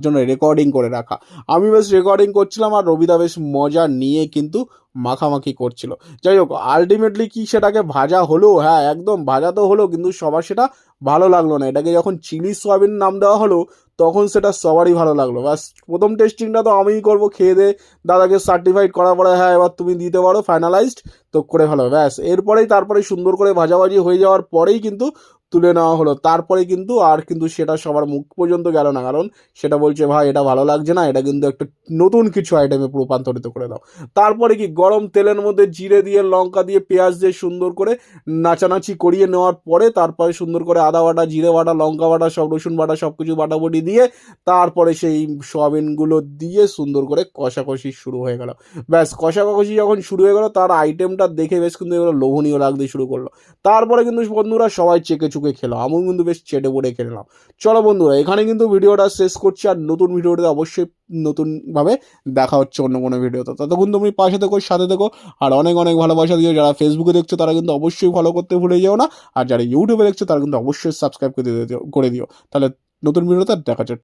জন্য রেকর্ডিং করে রাখা। আমি বেশ রেকর্ডিং করছিলাম আর রবিদা বেশ মজা নিয়ে কিন্তু মাখামাখি করছিল। যাই হোক আলটিমেটলি কি সেটাকে ভাজা হলো? হ্যাঁ একদম ভাজা তো হলো, কিন্তু সবার সেটা ভালো লাগল না। এটাকে যখন চিলি সয়াবিন নাম দেওয়া হলো, তখন সেটা সবারই ভালো লাগল। ব্যাস, প্রথম টেস্টিংটা তো আমিই করব, খেয়ে দে। দাদাকে সার্টিফাইড করার পরে হ্যাঁ এবার তুমি দিতে পারো ফাইনালাইজড তো করে ভালো ব্যাস, এরপরেই তারপরে সুন্দর করে ভাজাভাজি হয়ে যাওয়ার পরেই কিন্তু তুলে নেওয়া হলো। তারপরে কিন্তু আর কিন্তু সেটা সবার মুখ পর্যন্ত গেল না। কারণ সেটা বলছে, ভাই, এটা ভালো লাগছে না, এটা কিন্তু একটা নতুন কিছু আইটেমে রূপান্তরিত করে দাও। তারপরে কি, গরম তেলের মধ্যে জিরে দিয়ে, লঙ্কা দিয়ে, পেঁয়াজ দিয়ে সুন্দর করে নাচানাচি করিয়ে নেওয়ার পরে তারপরে সুন্দর করে আদা বাটা, জিরে বাটা, লঙ্কা বাটা, সব রসুন বাটা, সব কিছু বাটাবটি দিয়ে তারপরে সেই সোয়াবিনগুলো দিয়ে সুন্দর করে কষাকষি শুরু হয়ে গেল। ব্যাস, কষাকষি যখন শুরু হয়ে গেল, তার আইটেমটা দেখে বেশ কিন্তু এগুলো লোভনীয় লাগতে শুরু করল। তারপরে কিন্তু বন্ধুরা সবাই চেকে চুকে খেলো আমি কিন্তু বেশ চেটে পড়ে খেলাম চলো বন্ধুরা, এখানে কিন্তু ভিডিওটা শেষ করছি আর নতুন ভিডিওটা অবশ্যই নতুনভাবে দেখা হচ্ছে অন্য কোনো ভিডিওতে। ততক্ষণ তুমি পাশে থেকো, সাথে থেকো, আর অনেক অনেক ভালোবাসা দিও। যারা ফেসবুকে দেখছ, তারা কিন্তু অবশ্যই ফলো করতে ভুলে যাও না। আর যারা ইউটিউবে দেখছ, তারা কিন্তু অবশ্যই সাবস্ক্রাইব করে দিও করে দিও। তাহলে নতুন ভিডিওতে দেখা